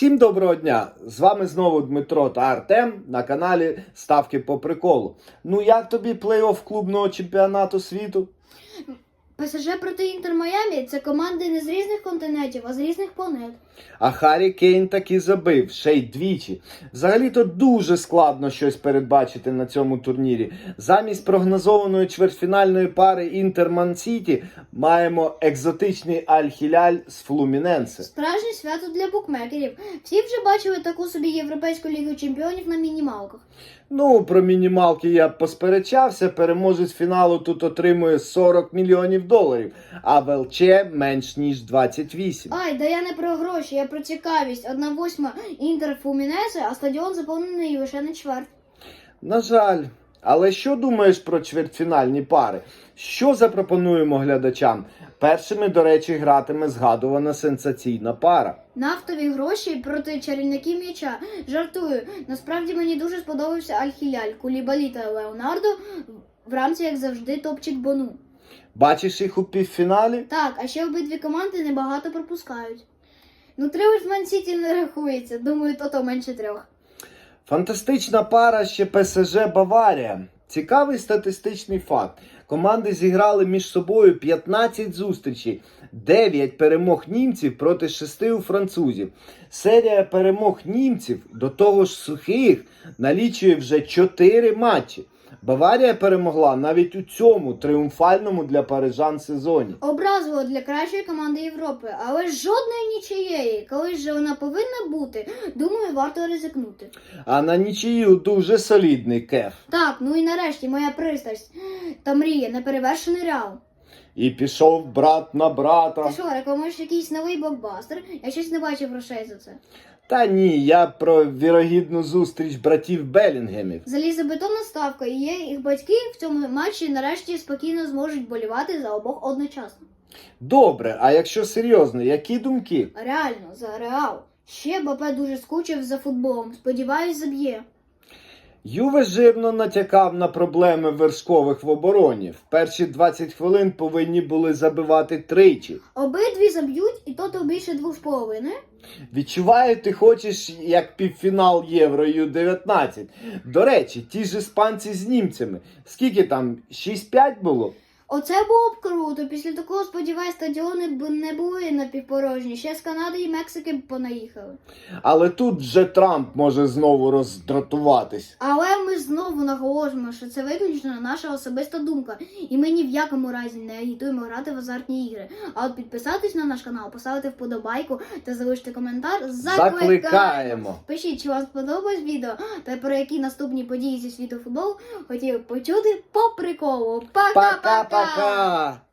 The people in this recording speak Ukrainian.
Всім доброго дня! З вами знову Дмитро та Артем на каналі Ставки по приколу. Ну як тобі плей-офф клубного чемпіонату світу? ПСЖ проти Інтер Майамі це команди не з різних континентів, а з різних планет. А Харі Кейн таки забив, ще й двічі. Взагалі-то дуже складно щось передбачити на цьому турнірі. Замість прогнозованої чвертьфінальної пари Інтер-Ман Сіті маємо екзотичний Аль-Хіляль з Флуміненсе. Справжнє свято для букмекерів. Всі вже бачили таку собі європейську лігу чемпіонів на мінімалках. Ну, про мінімалки я посперечався. Переможець фіналу тут отримує 40 мільйонів доларів, а в ЛЧ менш ніж 28. Ай, да я не про гроші, я про цікавість. Одна восьма Інтер Фумінесе, а стадіон заповнений лише на чверть. На жаль. Але що думаєш про чвертьфінальні пари? Що запропонуємо глядачам? Першими, до речі, гратиме згадувана сенсаційна пара. Нафтові гроші проти чарівників м'яча. Жартую. Насправді мені дуже сподобався Аль-Хіляль, Кулібалі та Леонардо. В рамці, як завжди, топчик Бону. Бачиш їх у півфіналі? Так, а ще обидві команди небагато пропускають. Ну, три ж Ман Сіті не рахується. Думаю, то то менше трьох. Фантастична пара ще ПСЖ Баварія. Цікавий статистичний факт. Команди зіграли між собою 15 зустрічей, 9 перемог німців проти 6 у французів. Серія перемог німців до того ж сухих налічує вже 4 матчі. Баварія перемогла навіть у цьому тріумфальному для парижан сезоні. Образливо для кращої команди Європи, але жодної нічиєї. Коли ж вона повинна бути, думаю, варто ризикнути. А на нічию дуже солідний кеф. Так, ну і нарешті моя пристрасть та мрія неперевершений реал. І пішов брат на брата. Ти що, рекламуєш якийсь новий блокбастер? Я щось не бачив грошей за це. Та ні, я про вірогідну зустріч братів Белінгемів. Залізобетонна ставка, і є їх батьки в цьому матчі нарешті спокійно зможуть болівати за обох одночасно. Добре, а якщо серйозно, які думки? Реально, за реал. Ще Бапе дуже скучив за футболом. Сподіваюсь, заб'є. Юве жирно натякав на проблеми вершкових в обороні. В перші 20 хвилин повинні були забивати тричі. Обидві заб'ють, і то то більше двох половини. Відчуваю, ти хочеш як півфінал Євро Ю-19. До речі, ті ж іспанці з німцями. Скільки там? 6-5 було? Оце було б круто. Після такого, сподіваюсь, стадіони б не були напівпорожні. Ще з Канади і Мексики б понаїхали. Але тут же Трамп може знову роздратуватись. Але знову наголошуємо, що це виключно наша особиста думка, і ми ні в якому разі не агітуємо грати в азартні ігри. А от підписатись на наш канал, поставити вподобайку та залишити коментар закликаємо. Закликаємо. Пишіть, чи вам сподобалось відео та про які наступні події зі світу футболу хотіли почути по приколу. Пока-пока! Пока-пока!